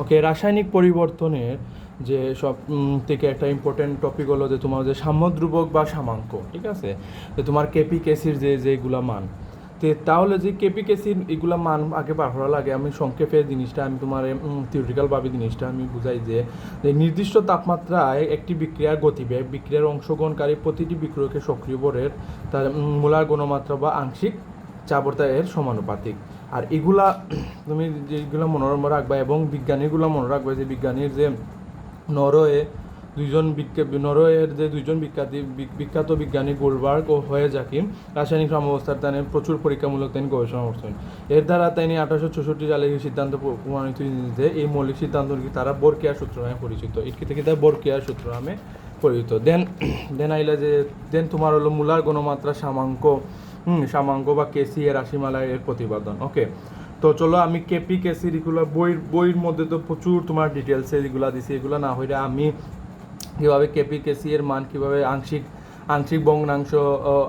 ওকে রাসায়নিক পরিবর্তনের যে সব থেকে একটা ইম্পর্টেন্ট টপিক হলো যে তোমার যে সাম্যদ্রুবক বা সামাঙ্ক, ঠিক আছে? যে তোমার কেপি কেসির যে, যেগুলা মান, তো তাহলে যে কেপি কেসির এগুলা মান আগে বার করা লাগে। আমি সংক্ষেপে জিনিসটা, আমি তোমার থিওরিটিক্যালভাবে জিনিসটা আমি বুঝাই যে নির্দিষ্ট তাপমাত্রায় একটি বিক্রিয়ার গতিবেগ, বিক্রিয়ার অংশগ্রহণকারী প্রতিটি বিক্রিয়কে সক্রিয় বরের তার মোলার গণমাত্রা বা আংশিক চাপতা এর সমানুপাতিক। আর এগুলা তুমি যেগুলো মনে রাখবা এবং বিজ্ঞানীগুলো মনে রাখবে যে বিজ্ঞানীর যে নরওয়ে দুইজন নরওয়ের যে দুইজন বিখ্যাত বিখ্যাত বিজ্ঞানী গোলবার্গ ও হয়ে যাকি, রাসায়নিক সমবস্থার তানে প্রচুর পরীক্ষামূলক তিনি গবেষণা করছেন। এর দ্বারা তিনি আঠারোশো চৌষট্টি সালে এই সিদ্ধান্ত প্রমাণিত যে এই মৌলিক সিদ্ধান্ত তারা বরকিয়া সূত্র নামে পরিচিত। ইটকি থেকে তারা বরকিয়া সূত্র নামে পরিচিত। দেন দেন আইলা যে দেন তোমার হলো মূলার গণমাত্রা সামাঙ্ক হুম। সামাঙ্ক বা কেসি এর রাশিমালা এর প্রতিপাদন ওকে তো চলো আমি কেপি কেসির এগুলো বইয়ের বইয়ের মধ্যে তো প্রচুর তোমার ডিটেলসে এগুলো দিছি। এগুলো না হইলে আমি কীভাবে কেপি, কেসি এর মান কীভাবে আংশিক আংশিক ভগ্নাংশ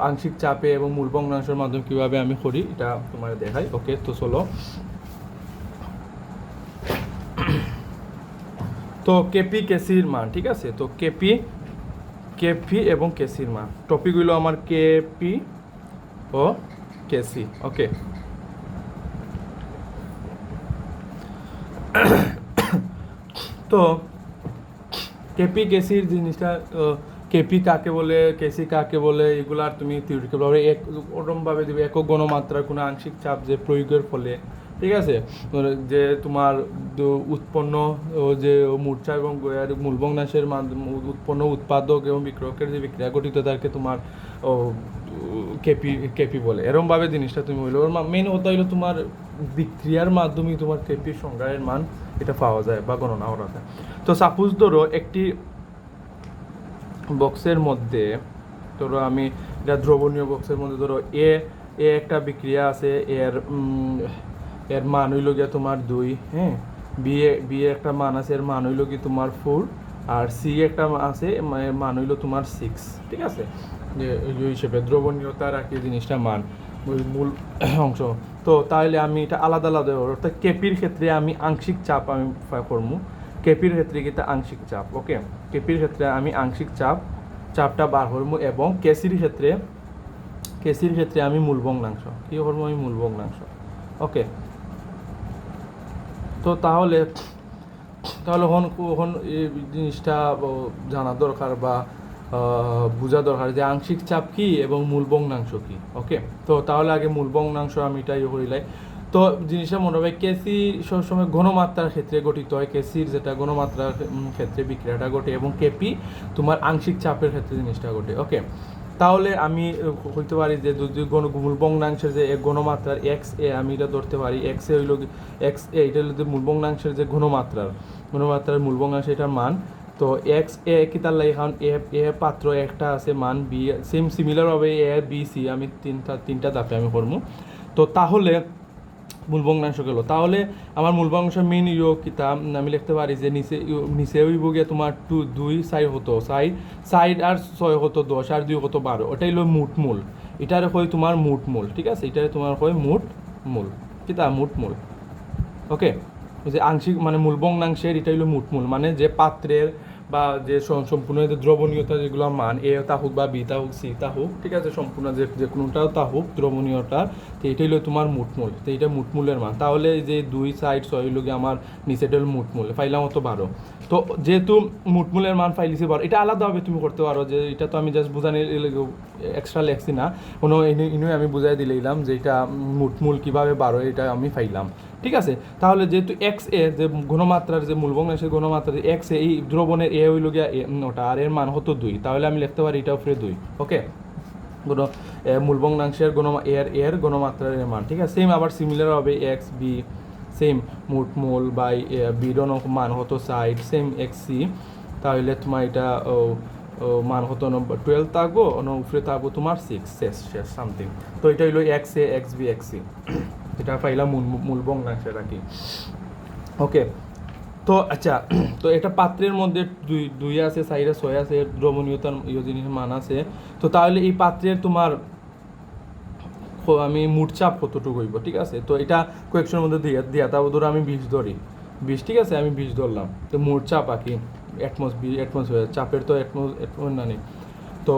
আংশিক চাপে এবং মূল ভগ্নাংশের মাধ্যমে কীভাবে আমি করি, এটা তোমার দেখাই ওকে তো চলো। তো কেপি কেসির মান, ঠিক আছে? তো কেপি কেপি এবং কেসির মান। টপিক হইল আমার কেপি ও কেসি, ওকে। তো, কেপি কেসির জিনিসটা কেপি কাকে বলে, কেসি কাকে বলে, এগুলো আর তুমি থিওরিটিক্যালভাবে এক, ওরমভাবে দেবে, একক গণমাত্রার কোনো আংশিক চাপ যে প্রয়োগের ফলে। ঠিক আছে? যে তোমার উৎপন্ন যে মূর্ছা এবং গোয়ার মূলভগ্নাশের মাধ্যমে উৎপন্ন উৎপাদক এবং বিক্রয়কের যে বিক্রিয়া গঠিত, তাকে তোমার কেপি কেপি বলে। এরমভাবে জিনিসটা তুমি বলল ওর মেন হতে হইল তোমার বিক্রিয়ার মাধ্যমে তোমার কেপির সংজ্ঞায়ের মান এটা পাওয়া যায় বা গণনা করা যায়। তো সাপোজ ধরো একটি বক্সের মধ্যে, ধরো আমি এটা দ্রবণীয় বক্সের মধ্যে ধরো এ এ একটা বিক্রিয়া আছে, এর এর মান হইল গিয়া তোমার দুই হ্যাঁ? বি এ, বি একটা মান আছে, এর মান হইল কি তোমার ফোর আর সি একটা আছে মান হইল তোমার সিক্স ঠিক আছে? যে হিসেবে দ্রবণীয়তার আর কি জিনিসটা মান মূল অংশ। তো তাহলে আমি এটা আলাদা আলাদা। অর্থাৎ কেপির ক্ষেত্রে আমি আংশিক চাপ আমি করব কেপির ক্ষেত্রে কিন্তু আংশিক চাপ, ওকে? কেপির ক্ষেত্রে আমি আংশিক চাপ, চাপটা বার করব এবং কেসির ক্ষেত্রে কেসির ক্ষেত্রে আমি মূল ভগ্নাংশ। কী করব আমি? মূল ভগ্নাংশ। ওকে? তো তাহলে তাহলে হন এই জিনিসটা জানা দরকার বা বোঝা দরকার যে আংশিক চাপ কি এবং মূল ভগ্নাংশ কি ওকে তো তাহলে আগে মূল ভগ্নাংশ আমি এটা ইয়ে করিলাই তো জিনিসটা মনে হবে কেসি সবসময় ঘনমাত্রার ক্ষেত্রে গঠিত হয়। কেসির যেটা ঘনমাত্রার ক্ষেত্রে বিক্রিয়াটা ঘটে এবং কেপি তোমার আংশিক চাপের ক্ষেত্রে জিনিসটা ঘটে ওকে তাহলে আমি হইতে পারি যে যদি মূল ভগ্নাংশের যে ঘনমাত্রার এক্স এ আমি এটা ধরতে পারি এক্স এ হইল এক্স এ এটা যে মূল ভগ্নাংশের যে ঘনমাত্রার ঘনমাত্রার মূল ভগ্নাংশ, এটার মান তো এক্স এ কি তার লাগে? কারণ এ এ পাত্র একটা আছে, মান বি সেম সিমিলার হবে এ বি সি আমি তিনটা তিনটা দাপে আমি করব। তো তাহলে, মূল ভগ্নাংশ গেল। তাহলে আমার মূল ভগ্নাংশ মেন ইউ কিতা আমি লিখতে পারি যে নিচে নিচে হইব গিয়ে তোমার টু দুই সাই হতো সাই সাইড আর ছয় হতো দশ, আর দুই হতো বারো। ওটাই হলো মুট মূল। এটারে কই তোমার মুট মূল, ঠিক আছে? এটারে তোমার কই মুট মূল কিতা মুট মূল। ওকে যে আংশিক মানে মূল ভগ্নাংশের এটা হলো মুটমূল মানে যে পাত্রের বা যে সম্পূর্ণ যে দ্রবণীয়তা যেগুলো মান, এ তা হোক বা বি তা হোক, সি তা হোক, ঠিক আছে, সম্পূর্ণ যে যে কোনোটাও তা হোক, দ্রবণীয়তা তো এটাই হলো তোমার মুটমূল তো এইটা মুটমূলের মান। তাহলে যে দুই সাইড ছয় হলো গিয়ে আমার নিচেটা হলো মুটমূল পাইলাম হতো বারো। তো যেহেতু মুটমূলের মান পাইলিছি বারো, এটা আলাদাভাবে তুমি করতে পারো, যে এটা তো আমি জাস্ট বুঝানি এক্সট্রা লেখছি না। কোনো ইনুই আমি বুঝাই দিলাম যে এটা মুটমূল কীভাবে বারো, এটা আমি পাইলাম ঠিক আছে? তাহলে যেহেতু এক্স এ যে ঘনমাত্রার যে মূল ভগ্নাংশের ঘনমাত্রা এক্স এ এই দ্রবণের এ হইল গিয়া ওটা আর এর মান হতো দুই। তাহলে আমি লিখতে পারি এটা উপরে দুই ওকে গুণ মূল ভগ্নাংশের গুণ এর এর গণমাত্রার মান ঠিক আছে? সেম আবার সিমিলার হবে এক্স বি সেম মুট মূল বাই বিডন মান হতো সাইড সেম এক্স সি তাহলে তোমার এটা মান হতো টুয়েলভ থাকব উপরে থাকব তোমার সিক্স শেষ শেষ সামথিং তো এটা হইল X A X B X C এটা পাইলাম মূল মূল আর কি। ওকে তো আচ্ছা তো এটা পাত্রের মধ্যে দুই দুই আছে সাইডে ছয় আছে, দ্রবণীয়তার ইয়ে জিনিসের মান আছে। তো তাহলে এই পাত্রের তোমার আমি চাপ কতটুকু হইব, ঠিক আছে? তো এটা কোয়েকশনের মধ্যে দিয়া দিয়া তারপর ধরো আমি বিশ ধরি। বিশ, ঠিক আছে? আমি বিশ ধরলাম। তো মোট চাপ আঁকি অ্যাটমস অ্যাটমসফিয়ার চাপের তো অ্যাটমস না নেই তো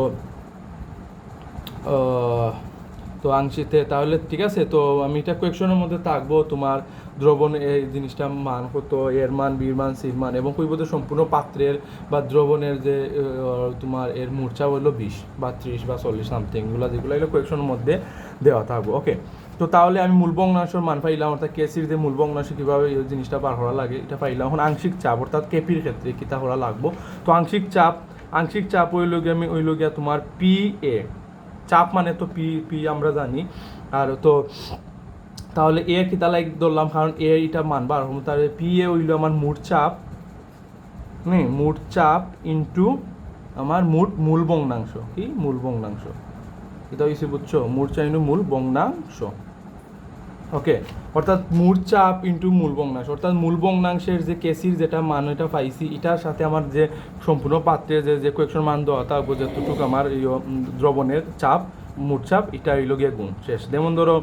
তো আংশিতে তাহলে, ঠিক আছে? তো আমি এটা কোয়েকশনের মধ্যে থাকব তোমার দ্রবণ এই জিনিসটা মান কত, এর মান, বীর মান, সির মান, এবং তো সম্পূর্ণ পাত্রের বা দ্রবণের যে তোমার এর মূর্ছা হলো বিশ বা ত্রিশ বা চল্লিশ সামথিং এগুলো যেগুলো এগুলো কোয়েকশনের মধ্যে দেওয়া থাকব ওকে তো তাহলে আমি মূল ভগ্নাংশের মান পাইলাম, অর্থাৎ কেসির যে মূল ভগ্নাংশ, কীভাবে এই জিনিসটা পার করা লাগে, এটা পাইলাম এখন আংশিক চাপ, অর্থাৎ কেপির ক্ষেত্রে কিতা করা লাগবো। তো আংশিক চাপ আংশিক চাপ হইল গিয়ে আমি, হইল গিয়া তোমার পি এ, চাপ মানে তো পি পি আমরা জানি, আর তো তাহলে এ কি তাহলে ধরলাম কারণ এ এটা মানবা আর তাহলে পি এ হইল আমার মূল চাপ হুম মূল চাপ ইন্টু আমার মূল মূল বংনাংশ কি? মূল বংনাংশ এটা হয়েছে বুঝছ? মূল চাপ ইন্টু মূল বংনাংশ ওকে অর্থাৎ মূল চাপ ইন্টু মূল বংনাংশ অর্থাৎ মূল বংনাংশের যে কেসির যেটা মান এটা পাইছি এটার সাথে আমার যে সম্পূর্ণ পাত্রে যে যে কোয়েকশন মান দেওয়া থাকব যতটুকু আমার ইয়ে, দ্রবণের চাপ মূল চাপ এটা হইল গিয়ে গুণ। শেষ। যেমন ধরো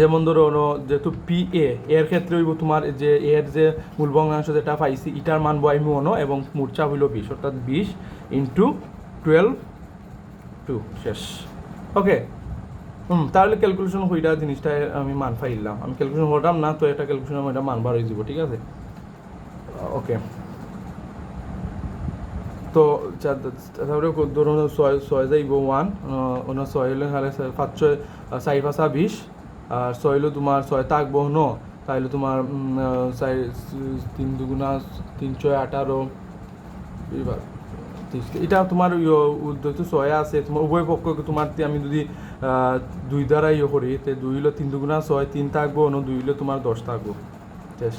যেমন ধরো যেহেতু পি এ এর ক্ষেত্রে হইব তোমার যে, এর যে মূল ভগ্নাংশ যেটা পাইছি, ইটার মান বয় মনো এবং মূর্ছা হইল বিশ, অর্থাৎ বিশ ইন্টু টুয়েলভ টু শেষ। ওকে হুম তাহলে ক্যালকুলেশন হইটা জিনিসটা আমি মান পাইলাম আমি ক্যালকুলেশন হতাম না, তো এটা ক্যালকুলেশন এটা মান বার হয়ে যাব, ঠিক আছে? ওকে তো তারপরে ধরুন ছয় ছয় যাইব ওয়ান ছয় হলে পাঁচ ছয় চারি পাঁচা বিশ। আর ছয় হলো তোমার ছয় থাকব ন তাহলে তোমার তিন দুগুণা তিন ছয় আঠারো এবার এটা তোমার যেহেতু ছয় আছে, তোমার উভয় পক্ষকে তোমার আমি যদি দুই দ্বারা ইয়ে করি, তে দুই হলো তিন দুগুণা ছয়, তিন থাকব অন্য দুই হলো তোমার দশ থাকব শেষ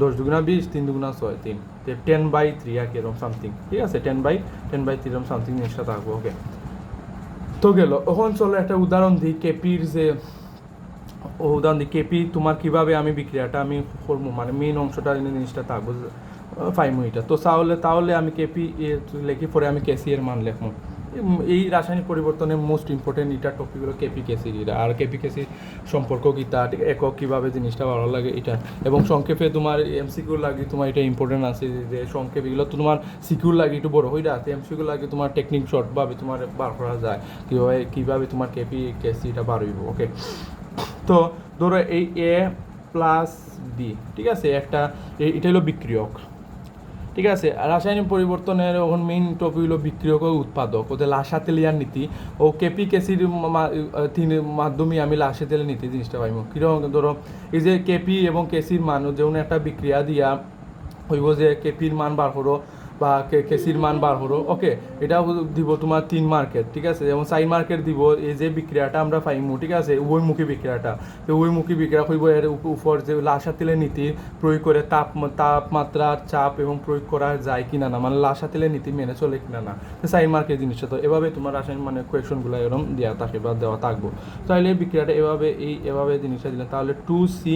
দশ দুগুণা বিশ, তিন দুগুণা ছয়, তিন টেন বাই থ্রি আর কি এরকম সামথিং, ঠিক আছে, ten by ten by three এরকম সামথিং জিনিসটা থাকব ওকে, তো গেল, এখন চলো একটা উদাহরণ দিই কেপির যে উদাহরণ দিই কেপি তোমার কীভাবে আমি বিক্রিয়াটা আমি করব? মানে মেইন অংশটা জিনিসটা থাকব ফাইভ এটা। তো তাহলে তাহলে আমি কেপি লেখি, পরে আমি কেসি এর মান লেখবো। এই রাসায়নিক পরিবর্তনের মোস্ট ইম্পর্টেন্ট এটা টপিক হলো কেপি কেসি এটা। আর কেপি কেসি সম্পর্ক ঠিক একক কীভাবে জিনিসটা ভালো লাগে এটা। এবং সংক্ষেপে তোমার এমসিকিউ লাগে তোমার এটা ইম্পর্টেন্ট আছে যে সংক্ষেপ এগুলো তোমার সিকিউর লাগে একটু বড় হয়ে যাতে এমসিকিউ লাগে তোমার টেকনিক শর্টভাবে তোমার বার করা যায়। কীভাবে কীভাবে তোমার কেপি কেসি এটা বার হইব ওকে তো ধরো এই এ প্লাস বি ঠিক আছে? একটা এটা হলো বিক্রিয়ক, ঠিক আছে? রাসায়নিক পরিবর্তনের এখন মেইন টপিক হলো বিক্রিয়ক ও উৎপাদক, ওদের লাসা তেলিয়ার নীতি ও কেপি কেসির মাধ্যমে আমি লাসা তেলের নীতি জিনিসটা পাইব। কীরকম? ধরো, এই যে কেপি এবং কেসির মান, যেমন একটা বিক্রিয়া দিয়া হইব যে কেপির মান বার করো বা কেসির মান বার করো ওকে এটা দিব তোমার তিন মার্কেট ঠিক আছে? যেমন চাই মার্কেট দিব, এই যে বিক্রিয়াটা আমরা পাইমু, ঠিক আছে? উভয়মুখী বিক্রিয়াটা। তো উভয়মুখী বিক্রিয়া হইব এর উপর যে লাসা তেলের নীতি, প্রয়োগ করে তাপ তাপমাত্রার চাপ এবং প্রয়োগ করা যায় কিনা না মানে লাসা তেলের নীতি মেনে চলে কিনা না। তো চাই মার্কেট জিনিসটা তো এভাবে তোমার রাসায়নিক মানে কোয়েশনগুলো এরকম দেওয়া থাকে বা দেওয়া থাকব। তাহলে বিক্রিয়াটা এভাবে, এই এভাবে জিনিসটা দিলেন, তাহলে টু সি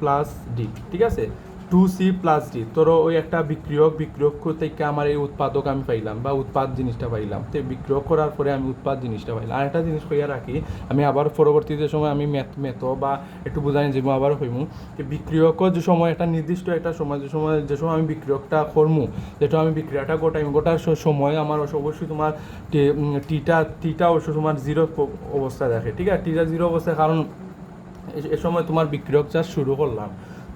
প্লাস ডি ঠিক আছে? টু সি প্লাস ডি তোর ওই একটা বিক্রিয়ক বিক্রিয়ক থেকে আমার এই উৎপাদক আমি পাইলাম বা উৎপাদ জিনিসটা পাইলাম। তো বিক্রিয়ক করার পরে আমি উৎপাদ জিনিসটা পাইলাম। আর একটা জিনিস কইয়া রাখি, আমি আবার পরবর্তীতে সময় আমি মেথ মেথ বা একটু বোঝাই যাব আবার হইমু যে বিক্রিয়ক যে সময়, একটা নির্দিষ্ট একটা সময়, যে সময় যে সময় আমি বিক্রিয়কটা করমু যেটা আমি বিক্রিয়াটা গোটাই গোটার সময় আমার অবশ্যই তোমার টিটা টিটা অবশ্য তোমার জিরো অবস্থায় দেখে, ঠিক আছে? টিটা জিরো অবস্থায় কারণ এ সময় তোমার বিক্রিয়ক চাষ শুরু করলাম।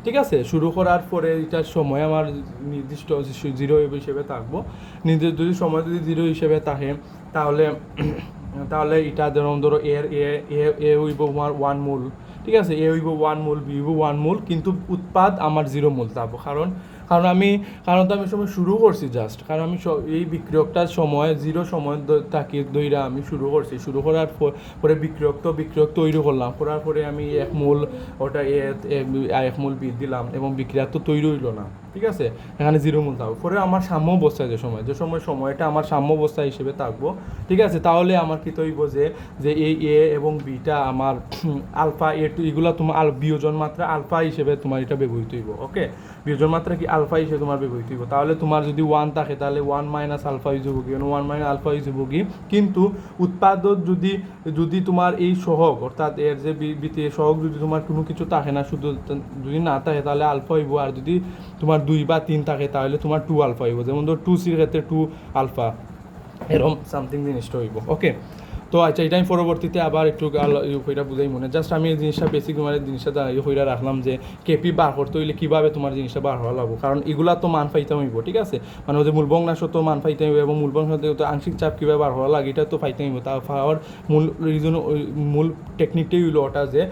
ঠিক আছে, শুরু করার পরে এটার সময় আমার নির্দিষ্ট জিরো হিসেবে থাকব। নির্দিষ্ট যদি সময় যদি জিরো হিসেবে থাকে, তাহলে তাহলে এটা যেমন ধরো এর এ এ- আমার ওয়ান মূল ঠিক আছে? এ হইব ওয়ান মূল বি হইব ওয়ান মূল কিন্তু উৎপাদ আমার জিরো মূল থাকব। কারণ কারণ আমি, কারণ তো আমি সময় শুরু করছি জাস্ট কারণ আমি এই বিক্রিয়কটার সময় জিরো সময় তাকে দইরা আমি শুরু করছি। শুরু করার পর- বিক্রয়ক তো বিক্রিয়ক তৈরি করলাম। করার পরে আমি এক মূল ওটা এক মূল বি দিলাম এবং বিক্রিয়া তো তৈরি হইল না, ঠিক আছে? এখানে জিরো মূল থাকবে। পরে আমার সাম্য অবস্থায় যে সময় যে সময় সময়টা আমার সাম্য অবস্থা হিসেবে থাকব, ঠিক আছে? তাহলে আমার কি তৈব যে যে এই এ এবং বিটা আমার আলফা এ টু, এগুলো তোমার বিয়োজন মাত্রা আলফা হিসেবে তোমার এটা ব্যবহৃত হইব ওকে বিয়োজন মাত্রা কি আলফা হিসেবে তোমার ব্যবহৃত হইব? তাহলে তোমার যদি ওয়ান থাকে, তাহলে ওয়ান মাইনাস আলফা হব কি ওয়ান মাইনাস আলফা হব কি কিন্তু উৎপাদক যদি যদি তোমার এই সহগ, অর্থাৎ এর যে বিতে সহগ যদি তোমার কোনো কিছু থাকে না, শুধু যদি না থাকে, তাহলে আলফা হইব। আর যদি তোমার দুই বা তিন থাকে, তাহলে তোমার টু আলফা হইব। যেমন ধর টু সির ক্ষেত্রে টু আলফা, এরকম সামথিং জিনিসটা হইব। ওকে তো আচ্ছা এটা আমি পরবর্তীতে আবার একটু ওইটা বুঝাই মনে জাস্ট আমি এই জিনিসটা বেসিক তোমার জিনিসটা ইয়ে হইরা রাখলাম যে কেপি বার করতে হইলে কীভাবে তোমার জিনিসটা বার হওয়া লাগবো? কারণ এগুলা তো মান পাইতে হইব, ঠিক আছে? মানে ওদের মূল বংনাশ তো মান পাইতে হইব এবং মূল বংশ তো আংশিক চাপ কীভাবে বার হওয়া লাগে, এটা তো পাইতে হইব। তা পাওয়ার মূল রিজন মূল টেকনিকটাই হইল ওটা যে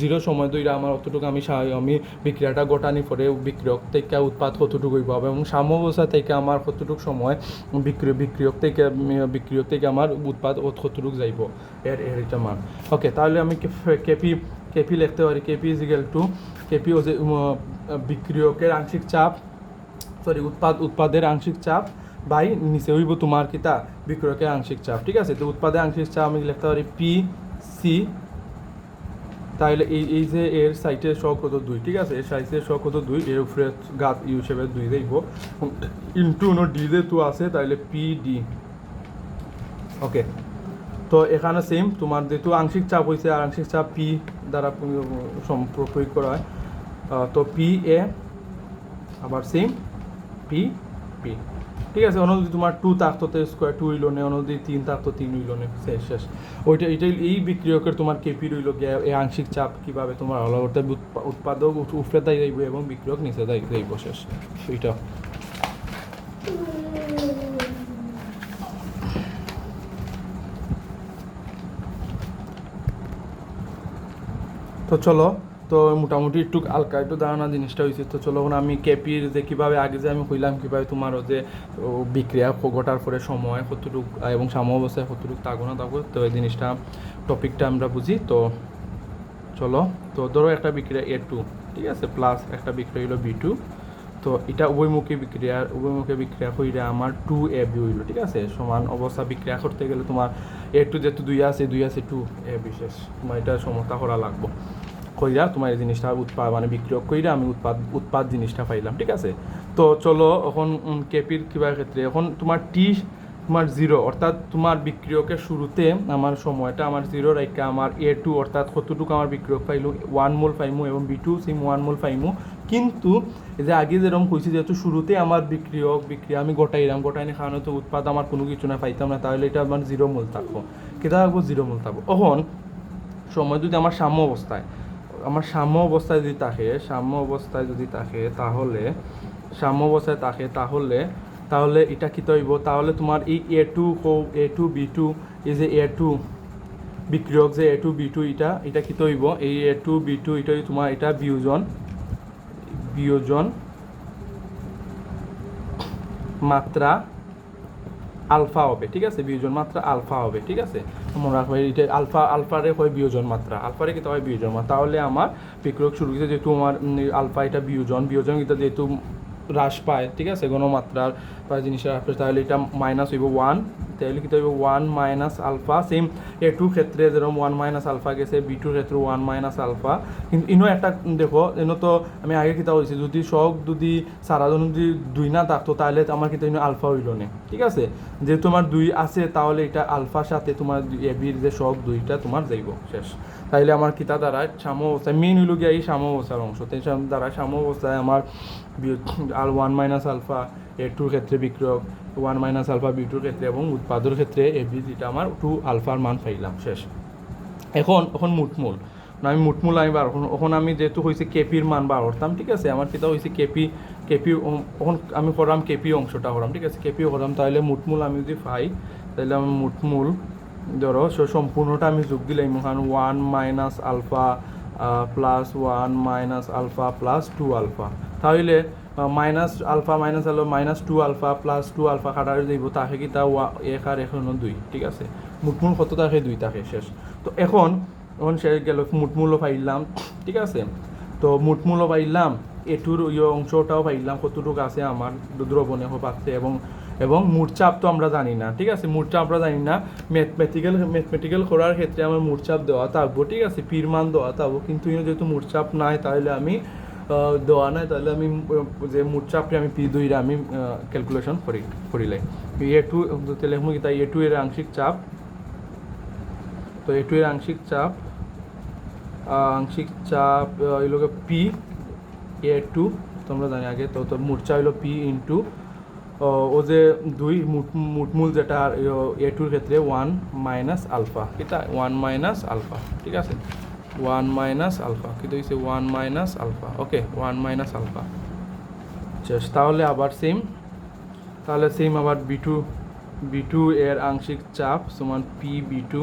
জিরো সময় ধরে আমার অতটুকু আমি আমি বিক্রিয়াটা গোটানি পরে বিক্রিয়ক থেকে উৎপাদ কতটুকু হইব এবং সাম্যবস্থা থেকে আমার কতটুকু সময় বিক্রিয়, বিক্রিয়ক থেকে বিক্রিয়ক থেকে আমার উৎপাদ কতটুকু যাইব। এর এর এটা মান। ওকে তাহলে আমি কেপি কেপি লিখতে পারি। KP is equal to KP বিক্রিয়কের আংশিক চাপ। সরি উৎপাদ, উৎপাদের আংশিক চাপ বাই নিচে হইব তোমার কিতা? বিক্রয়কের আংশিক চাপ। ঠিক আছে? তো উৎপাদের আংশিক চাপ আমি লিখতে পারি পি সি তাহলে এই এই যে এর সাইটের শখ কত? দুই। ঠিক আছে? এর সাইজের শখ কত? দুই। এর উপরে গাত ইউ হিসেবে দুই দেব ইন্টু নো ডি যে টু আছে, তাহলে পি ডি ওকে তো এখানে সেম তোমার যেহেতু আংশিক চাপ হয়েছে আর আংশিক চাপ পি দ্বারা প্রয়োগ করা হয়। তো পি এ আবার সেম পি পি ঠিক আছে অন্য যদি তোমার টু থাকতো তো স্কোয়ার টু হইল নে অন্য তিন থাকতো তিন হইল নে শেষ শেষ। ওইটা, এইটাই, এই বিক্রিয়কের তোমার কেপি রইল এই আংশিক চাপ কীভাবে তোমার উৎপা- উৎপাদক উপরে দায়, এবং বিক্রিয়ক নিচে দায় যাইব শেষ। এইটা। তো চলো, তো মোটামুটি একটু হালকা একটু ধারণা জিনিসটা হয়েছে তো চলো এখন আমি কেপির যে কীভাবে আগে যে আমি কইলাম কীভাবে তোমারও যে বিক্রিয়া ঘটার পরে সময় কতটুক এবং সাম্য অবস্থায় কতটুক থাকব না থাকব তো এই জিনিসটা, টপিকটা আমরা বুঝি। তো চলো, তো ধরো একটা বিক্রিয়া এ টু ঠিক আছে? প্লাস একটা বিক্রিয়া হলো বি টু তো এটা উভয়মুখী বিক্রিয়া উভয়মুখী বিক্রিয়া কইরা আমার টু এ বি হইল, ঠিক আছে? সমান অবস্থা বিক্রিয়া করতে গেলে তোমার এ টু যেহেতু দুই আছে দুই আছে টু এ বিশেষ তোমার এটা সমতা করা লাগবো। কইরা তোমার এই জিনিসটা উৎপাদ মানে বিক্রিয়ক কইরা আমি উৎপাদ উৎপাদ জিনিসটা পাইলাম, ঠিক আছে? তো চলো এখন কেপির কিবা ক্ষেত্রে, এখন তোমার টি, তোমার জিরো, অর্থাৎ তোমার বিক্রিয়কের শুরুতে আমার সময়টা আমার জিরো রাইকা আমার এ টু, অর্থাৎ কতটুকু আমার বিক্রিয়ক পাইলো, ওয়ান মোল পাইমু এবং বি টু, সিম ওয়ান মোল পাইমু। কিন্তু যে আগে যেরকম কইছি, যেহেতু শুরুতে আমার বিক্রিয়ক, বিক্রিয়া আমি গোটাইলাম, গোটাইনি খাওয়ানো, তো উৎপাদ আমার কোনো কিছু না, পাইতাম না, তাহলে এটা আমার জিরো মোল থাকব। কেটা থাকব? জিরো মোল থাকব। এখন, সময় যদি আমার সাম্য অবস্থায় আমার সাম্য অবস্থায় যদি থাকে, সাম্য অবস্থায় যদি থাকে, তাহলে, সাম্য অবস্থায় থাকে, তাহলে তাহলে এটা কি তৈব? তাহলে তোমার এই এ টু হো এ টু বি টু এই যে এ টু বিক্রিয়ক যে এ টু বি টু এটা এটা কি তৈব? এই এ টু বি টু এটা তোমার, এটা বিয়োজন বিয়োজন মাত্রা আলফা হবে, ঠিক আছে? বিয়োজন মাত্রা আলফা হবে, ঠিক আছে? মনে রাখবে, এটা আলফা, আলফারে হয় বিয়োজন মাত্রা। আলফারে কিন্তু হয় বিয়োজন মাত্রা। তাহলে আমার বিক্রয় শুরু করতে যেহেতু আমার আলফা এটা বিয়োজন। বিয়োজন কিন্তু যেহেতু হ্রাস পায়, ঠিক আছে? গণমাত্রার বা জিনিসের পায়, তাহলে এটা মাইনাস হইব ওয়ান তাহলে কি হইব one minus alpha same A two ক্ষেত্রে যেরকম ওয়ান মাইনাস আলফা গেছে বি টুর ক্ষেত্রে ওয়ান মাইনাস আলফা কিন্তু ইনো একটা দেখো এনো তো আমি আগে কিতা হয়েছি যদি সব যদি সারাজন যদি দুই না থাকতো তাহলে আমার কিন্তু ইনো আলফা হইল না? ঠিক আছে? যেহেতু আমার দুই আছে তাহলে এটা আলফার সাথে তোমার এ বির যে সব দুইটা তোমার যাইব শেষ। তাইলে আমার কিতা দ্বারা সাম্য অবস্থায় মেইন হইল গিয়ে এই সাম্য অবস্থার অংশ। তাই দ্বারা সাম্য অবস্থায় আমার আর ওয়ান মাইনাস আলফা এ টুর ক্ষেত্রে বিক্রয় ওয়ান মাইনাস আলফা বি টুর ক্ষেত্রে এবং উৎপাদর ক্ষেত্রে এ বি যেটা আমার টু আলফার মান পাইলাম, শেষ। এখন এখন মুটমূল আমি মুটমূল আমি বার। এখন আমি যেহেতু হয়েছে কেপির মান বার করতাম, ঠিক আছে? আমার কিতা হয়েছে কেপি কেপি এখন আমি করলাম কেপি অংশটা করলাম ঠিক আছে? কেপিও করলাম তাহলে মুটমূল আমি যদি পাই তাহলে আমি মুটমূল ধরো, সো সম্পূর্ণটা আমি যোগ দিলাম এখানে one minus alpha plus one minus alpha plus two alpha তাহলে minus alpha minus alpha minus two alpha plus two alpha কাটার যাইব তাকে কি, তা ওয়া এক আর এখনও দুই, ঠিক আছে? মুটমূল কত থাকে দুই থাকে শেষ। তো এখন এখন সে গেল মুটমূলও পাইলাম ঠিক আছে? তো মুটমূলও পাইলাম এটুর ইয়ে অংশটাও পাইলাম কতটুকু আছে আমার দ্রবণে পাচ্ছে এবং এবং মূর্চাপ তো আমরা জানি না, ঠিক আছে? মূর্চাপ আমরা জানি না ম্যাথমেটিক্যাল ম্যাথমেটিক্যাল করার ক্ষেত্রে আমার মূর্চাপ দেওয়া থাকব ঠিক আছে? পীর মান দেওয়া থাকব কিন্তু যেহেতু মূর্চাপ নাই তাহলে আমি দেওয়া নাই, তাহলে আমি যে মোট চাপটি আমি পি দুইটা আমি ক্যালকুলেশন করি করিলাই এ টু তাহলে আমি তাই এ টু এর আংশিক চাপ, তো এ টু এর আংশিক চাপ আংশিক চাপ হইল পি এ টু তোমরা জানি আগে, তো তো মূর্চা হইল পি ইন্টু ও যে দুই, মুট- মুটমূল যেটা এ টুর ক্ষেত্রে ওয়ান মাইনাস আলফা এটা ওয়ান মাইনাস আলফা ঠিক আছে? One minus alpha. কিন্তু হচ্ছে one minus alpha. Okay, one minus alpha. Just তাহলে আবার সেম তাহলে সেম আবার বি টু বি টু এর আংশিক চাপ সমান P B two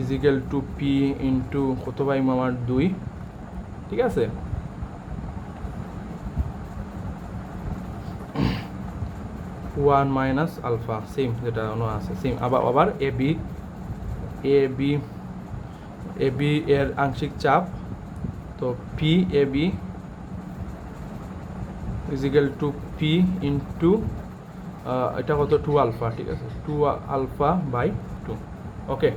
equal to P into কত পাইম আমার দুই? ঠিক আছে? ওয়ান মাইনাস আলফা সেম যেটা আছে সেম আবার আবার A B A B A B এর আংশিক চাপ, তো P A B equal to P into এটা কত? টু আলফা ঠিক আছে। Two alpha by two okay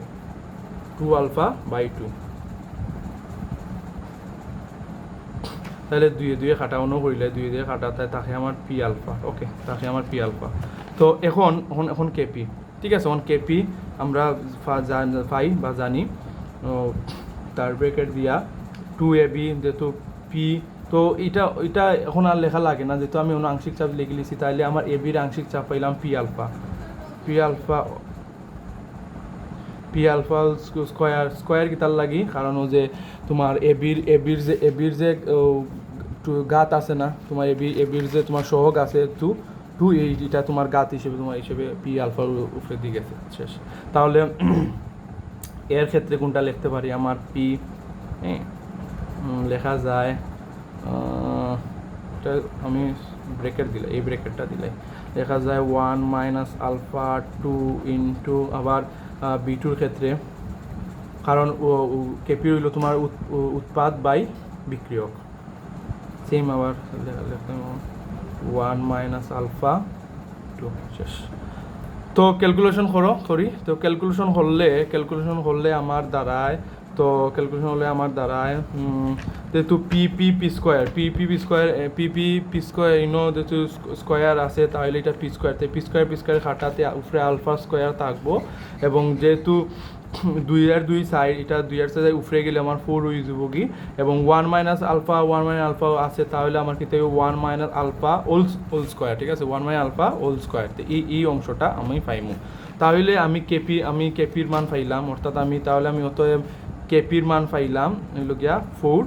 two alpha by two তাহলে দুয়ে দুয়ে অন্য করিলে দুয়ে দুয়ে কাটা তাই তাকে আমার পি আলফা ওকে তাকে আমার পি আলফা তো এখন এখন এখন কেপি ঠিক আছে, এখন কেপি আমরা পাই বা জানি। তার ব্রেকেট দিয়া টু এ বি যেহেতু পি তো এটা এটা এখন আর লেখা লাগে না। যেহেতু আমি আংশিক চাপ লিখে লিছি তাহলে আমার এ বির আংশিক চাপ পাইলাম P alpha P alpha P alpha square square কিতার লাগি কারণ যে তোমার এবির এবির যে এবির যে ও, টু- গাত আছে না তোমার এবি এবির যে তোমার সহগ আছে টু টু এইটা তোমার গাত হিসেবে তোমার হিসেবে পি আলফার উপরে দিয়ে গেছে শেষ। তাহলে এর ক্ষেত্রে কোনটা লিখতে পারি আমার পি হ্যাঁ লেখা যায় আমি ব্রেকেট দিলে এই ব্রেকেটটা দিলে লেখা যায় one minus alpha two into আবার বি টুর ক্ষেত্রে কারণ কেপি হইল তোমার উৎপাদ বাই বিক্রিয়ক সেম আবার ওয়ান মাইনাস আলফা টু শেষ তো ক্যালকুলেশন করো করি তো ক্যালকুলেশন করলে ক্যালকুলেশন করলে আমার দ্বারায় তো ক্যালকুলেশন হলে আমার দ্বারায় যেহেতু P P P square P P P square P P P square ইনো যেহেতু স্কোয়ার আছে তাহলে এটা P square P square P square খাটাতে উপরে আলফা স্কোয়ার থাকব। এবং যেহেতু দুই আর দুই সাইড এটা দুই আর সাইড উফরে গেলে আমার ফোর হয়ে যাব কি? এবং one minus alpha one minus alpha আছে, তাহলে আমার কিন্তু ওয়ান মাইনাস আলফা ওল ওল স্কোয়ার ঠিক আছে? One minus alpha whole square তো এই এই অংশটা আমি পাইমু। তাহলে আমি কেপি আমি কেপির মান পাইলাম, অর্থাৎ আমি, তাহলে আমি অতএব কেপির মান পাইলাম গিয়া four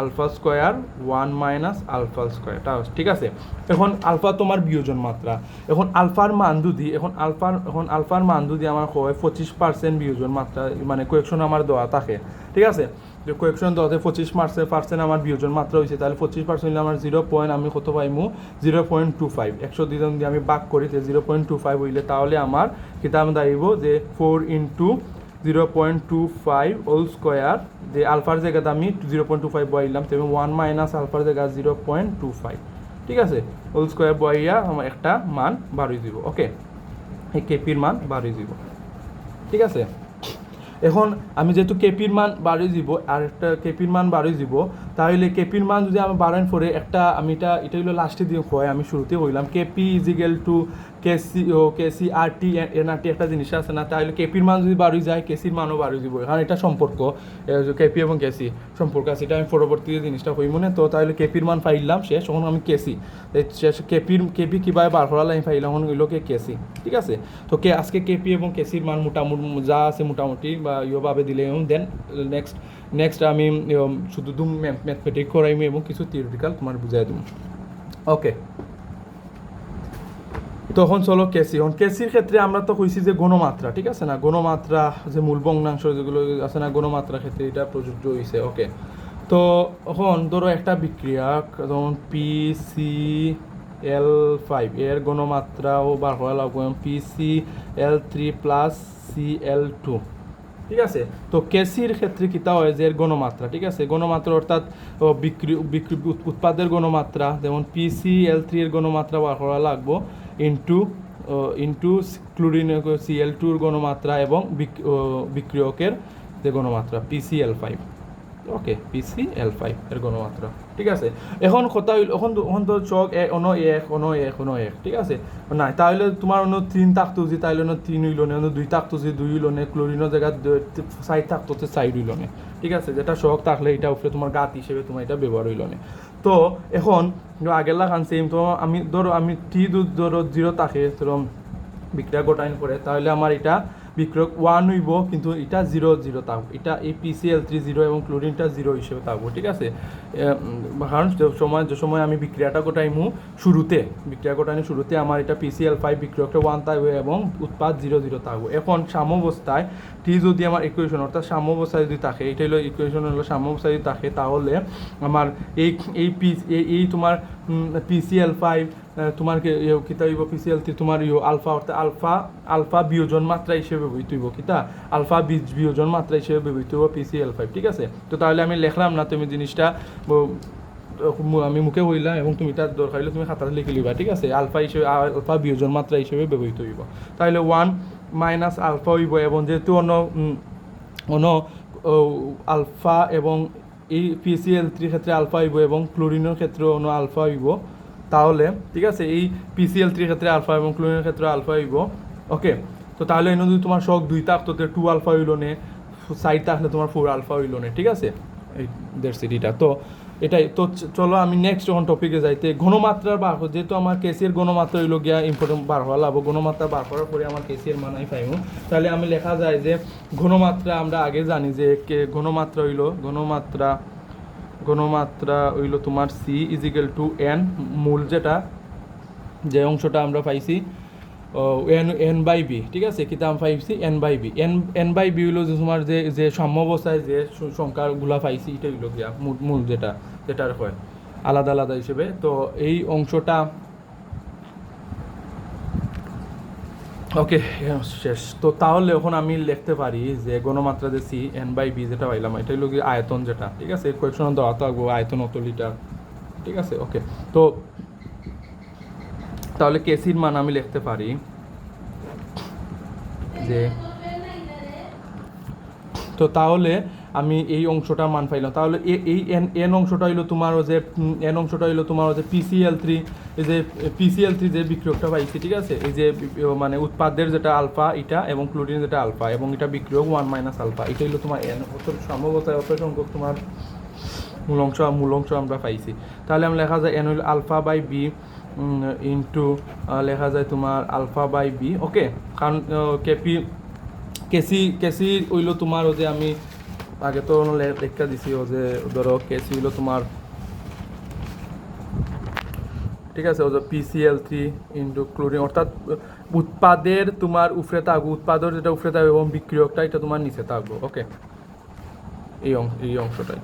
alpha square, one minus alpha square. ঠিক আছে? এখন আলফা তোমার বিয়োজন মাত্রা। এখন আলফার মান যদি, এখন আলফার এখন আলফার মান যদি আমার হয় পঁচিশ পার্সেন্ট বিয়োজন মাত্রা মানে কোয়েকশন আমার দেওয়া থাকে। ঠিক আছে? যে কোয়েকশন দেওয়াতে পঁচিশ পার্সেন্ট পার্সেন্ট আমার বিয়োজন মাত্রা হয়েছে তাহলে পঁচিশ পার্সেন্ট আমার জিরো পয়েন্ট আমি কত পাইমু? জিরো পয়েন্ট টু ফাইভ একশো দুজন দিয়ে আমি বাক করি যে জিরো পয়েন্ট টু ফাইভ হইলে তাহলে আমার কিতাব দাঁড়িব যে four into zero point two five whole square যে আলফার জায়গাতে আমি জিরো পয়েন্ট টু ফাইভ বয়াইলাম তেমন ওয়ান মাইনাস আলফার জায়গা জিরো পয়েন্ট টু ফাইভ ঠিক আছে? হোল স্কোয়ার বয়াইয়া আমার একটা মান বাড়িয়ে দিব ওকে এই কেপির মান বাড়িয়ে দিব, ঠিক আছে? এখন আমি যেহেতু কেপির মান বাড়িয়ে দিব, আর একটা কেপির মান বাড়িয়ে দিব, তাহলে কেপির মান যদি আমি বাড়ান পরে একটা, আমি এটা এটা হলো লাস্টে দিয়ে হয়, আমি শুরুতে কইলাম KP is equal to KC O KC R T N R T একটা জিনিস আছে না, তাহলে কেপির মান যদি বাড়িয়ে যায় কেসির মানও বাড়িয়ে দিব। কারণ এটা সম্পর্ক কেপি এবং কেসি সম্পর্ক আছে, এটা আমি পরবর্তীতে জিনিসটা হই মনে তো তাহলে কেপির মান পাইলাম, শেষ, তখন আমি কেসি শেষ কেপির কেপি কীভাবে বার করালে আমি পাইলাম, তখন হইল কে কেসি ঠিক আছে? তো কে আজকে কেপি এবং কেসির মান মোটামুটি, যা আছে মোটামুটি, বা ইয়োভাবে দিলে, এবং দেন নেক্সট নেক্সট আমি শুধু দুম ম্যাথমেটিক করাইমি, এবং কিছু থিওরিটিক্যাল তোমার বুঝাই দিব ওকে তখন চলো কেসি এখন কেসির ক্ষেত্রে আমরা তো কইছি যে গণমাত্রা, ঠিক আছে না? গণমাত্রা, যে মূল ভগ্নাংশ যেগুলো আছে না, গণমাত্রা ক্ষেত্রে এটা প্রযোজ্য হয়েছে ওকে। তো এখন ধরো একটা বিক্রিয়া, যেমন পি সি এল ফাইভ এর গণমাত্রাও বার করা লাগবে P C L three plus C L two ঠিক আছে? তো কেসির ক্ষেত্রে কিতা হয় যে এর গণমাত্রা, ঠিক আছে? গণমাত্রা অর্থাৎ বিক্রি বিক্রি উৎপাদের গণমাত্রা, যেমন পি পিসি এল থ্রি এর গণমাত্রা বার করা লাগবো। Into into chlorine C L টুর গণমাত্রা এবং বিক- বিক্রিয়কের যে গণমাত্রা পিসি L five okay PC L five এর গণমাত্রা, ঠিক আছে? এখন কথা হইল, এখন এখন তো চক এক অন এক অন এক অন এক, ঠিক আছে? নাই, তাহলে তোমার অন্য তিন তাক যে তাইলে অন্য তিন হইল নে, অন্য দুই তাক যে দুই হইল নে, ক্লোরিনের জায়গা সাইড থাকতো যে সাইড হইল নে, ঠিক আছে? যেটা শখ থাকলে এটা উপরে তোমার গাত হিসেবে তোমার এটা ব্যবহার হইল নে। তো এখন আগের লাগান সেম তো আমি ধরো, আমি টি ধরো জিরো তাকে ধরো বিক্রিয়া গোটাইন করে, তাহলে আমার এটা বিক্রয় ওয়ান হইব, কিন্তু এটা জিরো জিরো থাকব এটা এই পিসিএল থ্রি জিরো এবং ক্লোরিনটা জিরো হিসেবে থাকব ঠিক আছে? কারণ সময়, যে সময় আমি বিক্রিয়াটা গোটাইমু শুরুতে, বিক্রিয়া গোটাইনি শুরুতে আমার এটা পিসিএল ফাইভ বিক্রিয়কটা ওয়ান থাকবে এবং উৎপাদ জিরো জিরো থাকব এখন সাম্যাবস্থায় টি যদি আমার ইকুয়েশন অর্থাৎ সাম্যাবস্থায় যদি থাকে, এটা হলো ইকুয়েশন হলো সাম্যাবস্থায় যদি থাকে, তাহলে আমার এই এই পি এই- এই তোমার পিসিএল ফাইভ তোমার কিতা পিসিএল থ্রি তোমার ইয়ে আলফা অর্থাৎ আলফা আলফা বিয়োজন মাত্রা হিসেবে ব্যবহৃত হইব কিতা? আলফা বীজ বিয়োজন মাত্রা হিসেবে ব্যবহৃত হইব পিসিএল ফাইভ ঠিক আছে? তো তাহলে আমি লিখলাম না, তুমি জিনিসটা আমি মুখে বললাম এবং তুমি তার দরকার হলে তুমি খাতাতে লিখে লিবা, ঠিক আছে? আলফা হিসেবে আলফা বিয়োজন মাত্রা হিসেবে ব্যবহৃত হইব। তাহলে ওয়ান মাইনাস আলফা হইব এবং যেহেতু অন্য অন্য আলফা এবং এই পিসিএল থ্রির ক্ষেত্রে আলফা হইব এবং ক্লোরিনের ক্ষেত্রে অন্য আলফা হইব। তাহলে, ঠিক আছে, এই পিসিএল থ্রির ক্ষেত্রে আলফা এবং ক্লোরিনের ক্ষেত্রে আলফা হইব। ওকে তো তাহলে এনে যদি তোমার শখ দুই থাকতো তো টু আলফা হইল নে সাইড থাকলে তোমার ফোর আলফা হইল নে, ঠিক আছে? এই দেড় সিটিটা তো এটাই, তো চলো আমি নেক্সট যখন টপিকে যাইতে ঘনমাত্রার বার যেহেতু আমার কেসির ঘনমাত্রা হইল গিয়া ইম্পর্টেন্ট বার হওয়া লাগবো, ঘনমাত্রা বার করার পরে আমার কেসির মানাই পাইমু। তাহলে আমি লেখা যায় যে, ঘনমাত্রা আমরা আগে জানি যে ঘনমাত্রা হইল, ঘনমাত্রা ঘনমাত্রা হইল তোমার সি ইজিক্যাল টু এন মূল যেটা, যে অংশটা আমরা পাইছি এন এন বাই বি ঠিক আছে? কিন্তু আমি পাইছি? N by B N N by B হইল যে তোমার যে যে সাম্যবস্থায় যে সংখ্যাগুলা পাইছি, এটা হইল গিয়া মূল যেটা, যেটার হয়, আলাদা আলাদা হিসেবে। তো এই অংশটা ওকে শেষ। তো তাহলে এখন আমি লিখতে পারি যে গণমাত্রা যে সি এন বাই বি যেটা পাইলাম, এটা গিয়ে আয়তন যেটা, ঠিক আছে? কোয়েকশন দেওয়া থাকব, আয়তন অত লিটার, ঠিক আছে? ওকে তো তাহলে কেসির মান আমি লিখতে পারি যে তো তাহলে আমি এই অংশটা মান পাইলাম। তাহলে এই এন এন অংশটা হইল তোমার যে এন অংশটা হইল তোমার যে পিসিএল থ্রি এই যে পিসিএল থ্রি যে বিক্রিয়কটা পাইছি, ঠিক আছে? এই যে মানে উৎপাদের যেটা আলফা, এটা এবং ক্লোরিন যেটা আলফা, এবং এটা বিক্রিয়ক ওয়ান মাইনাস আলফা, এটা হইল তোমার এন। অত সম্ভবত অত সংখ্যক তোমার মূল অংশ মূল অংশ আমরা পাইছি। তাহলে আমি লেখা যায় এন হইল আলফা বাই বি ইন্টু লেখা যায় তোমার আলফা বাই বি, ওকে? কারণ কেপি, কেসি কেসি হইল তোমার যে আমি আগে তো দেখা দিছি ও যে, ধরো কেসি হলো তোমার ঠিক আছে, ও যে পিসিএল থ্রি ইন্টু ক্লোরিন অর্থাৎ উৎপাদের তোমার উফরে থাকব, উৎপাদর যেটা উফরে থাকবে এবং বিক্রিয়কটা এটা তোমার নিচে থাকব ওকে এই অংশ এই অংশটাই।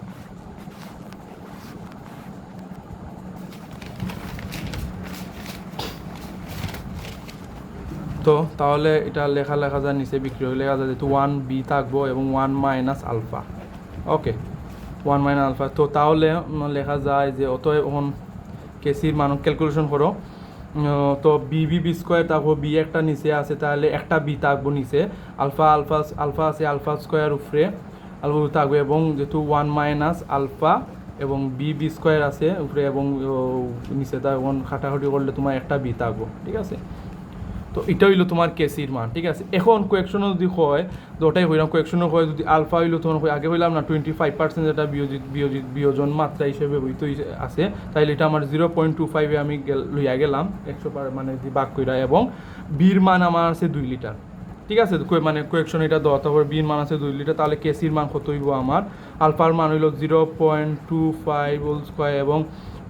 তো তাহলে এটা লেখা লেখা যায় নিচে বিক্রি হয়ে লেখা যায় যেহেতু ওয়ান বি থাকব এবং one minus alpha okay one minus alpha তো তাহলে লেখা যায় যে অত এখন কেসির মান ক্যালকুলেশন করো। তো বি বি বি স্কোয়ার থাকব বি একটা নিচে আছে, তাহলে একটা বি থাকব নিচে। আলফা আলফা আলফা আছে আলফা স্কোয়ার উপরে আলফা থাকবে এবং যেহেতু ওয়ান মাইনাস আলফা এবং বি বি স্কোয়ার আছে উপরে এবং নিচে তা এখন খাটাখাটি করলে তোমার একটা বি থাকব, ঠিক আছে? তো এটা হইল তোমার কেসির মান, ঠিক আছে? এখন কোয়েকশনও যদি হয় তো ওটাই হইলাম কোয়েকশনও হয়, যদি আলফা হইল, তোমার হয়, আগে হইলাম না টোয়েন্টি ফাইভ পার্সেন্ট যেটা বিয়োজিত বিয়োজিত, বিয়োজন মাত্রা হিসেবে হইতে আছে, তাইলে এটা আমার জিরো পয়েন্ট টু ফাইভে আমি লইয়া গেলাম, একশো পার মানে যে বাক কইরা, এবং বির মান আমার আছে দুই লিটার, ঠিক আছে? মানে কোয়েকশন এটা দেওয়া, তারপর বির মান আছে দুই লিটার, তাহলে কেসির মান কত হইব আমার? আলফার মান হইল zero point two five whole square এবং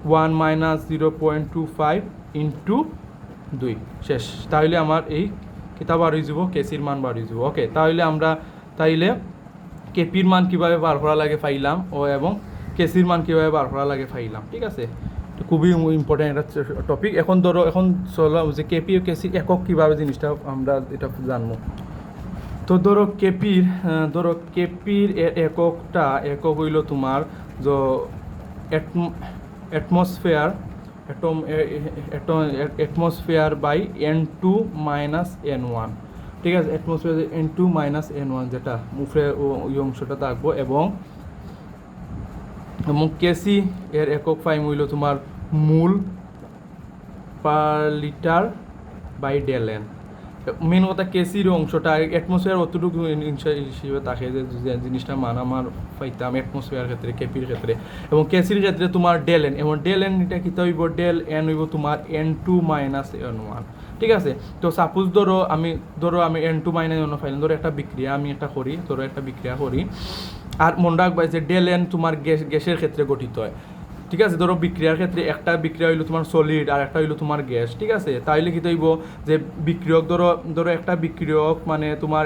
one minus zero point two five into দুই, শেষ। তাহলে আমার এই কিতাব হয়ে যাব কেসির মান বার হয়ে যাব ওকে তাহলে আমরা তাইলে কেপির মান কীভাবে বার করা লাগে পাইলাম ও এবং কেসির মান কীভাবে বার করা লাগে পাইলাম, ঠিক আছে? খুবই ইম্পর্টেন্ট একটা টপিক এখন ধরো, এখন চলো যে কেপি ও কেসির একক কীভাবে জিনিসটা আমরা এটা জানব। তো ধরো কেপির ধরো কেপির এককটা, একক হইল তোমার যে atmosphere atom atmosphere by N two minus N one ঠিক আছে atmosphere N two minus N one যেটা মুফে ওই অংশটা থাকব এবং এবং কেসি এর একক ফাইম হইল তোমার মূল পার লিটার বাই ডেলেন মেন কথা কেসির অংশটা অ্যাটমসফিয়ার অতটুকু হিসেবে থাকে যে জিনিসটা মান আমার পাইতাম অ্যাটমসফিয়ার ক্ষেত্রে কেপির ক্ষেত্রে। এবং কেসির ক্ষেত্রে তোমার ডেল এন এবং ডেল এন এটা কী হইব? ডেল এন হইব তোমার N two minus N one ঠিক আছে? তো সাপোজ ধরো আমি ধরো আমি এন টু মাইনাস এন ফাইলাম ধরো একটা বিক্রিয়া আমি একটা করি, ধরো একটা বিক্রিয়া করি। আর মনে রাখবা যে ডেল এন তোমার গ্যাস, গ্যাসের ক্ষেত্রে গঠিত হয়। ঠিক আছে, ধরো বিক্রিয়ার ক্ষেত্রে একটা বিক্রিয়া হইল তোমার সলিড আর একটা হইল তোমার গ্যাস ঠিক আছে? তাইলে কি তৈব যে বিক্রিয়ক ধরো ধরো একটা বিক্রিয়ক মানে তোমার